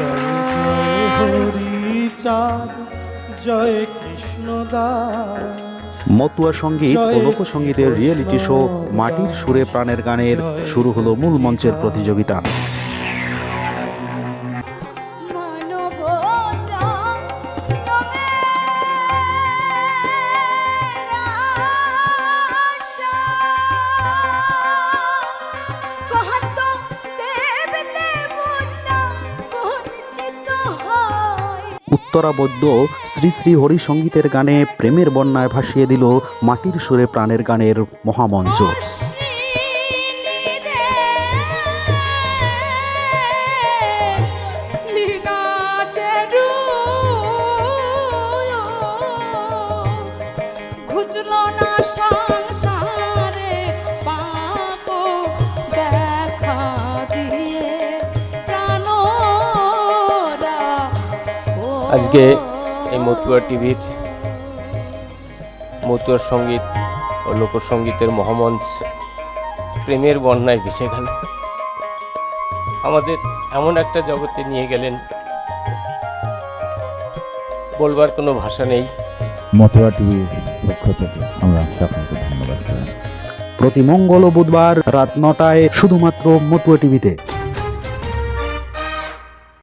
জয় জয় হরিচাঁদ জয় কৃষ্ণ মতুয়া সংগীত ও লোকসঙ্গীতের reality show মাটির সুরে প্রাণের গানের শুরু হলো মূল মঞ্চের প্রতিযোগিতা। হয় উত্তরাবদ্য শ্রী শ্রী হরি সঙ্গীতের গানে প্রেমের বন্যায় ভাসিয়ে দিল মাটির সুরে প্রাণের গানের মহামঞ্চ। না আজকে এই মতুয়া টিভির মতুয়ার সংগীত ও লোকসঙ্গীতের মহামঞ্চ প্রেমের বন্যায় ভেসে গেল। আমাদের এমন একটা জগতে নিয়ে গেলেন বলবার কোনো ভাষা নেই। মতুয়া টিভির পক্ষ থেকে আমরা সকলকে ধন্যবাদ জানাই। প্রতি মঙ্গল ও বুধবার রাত নটায় শুধুমাত্র মতুয়া টিভিতে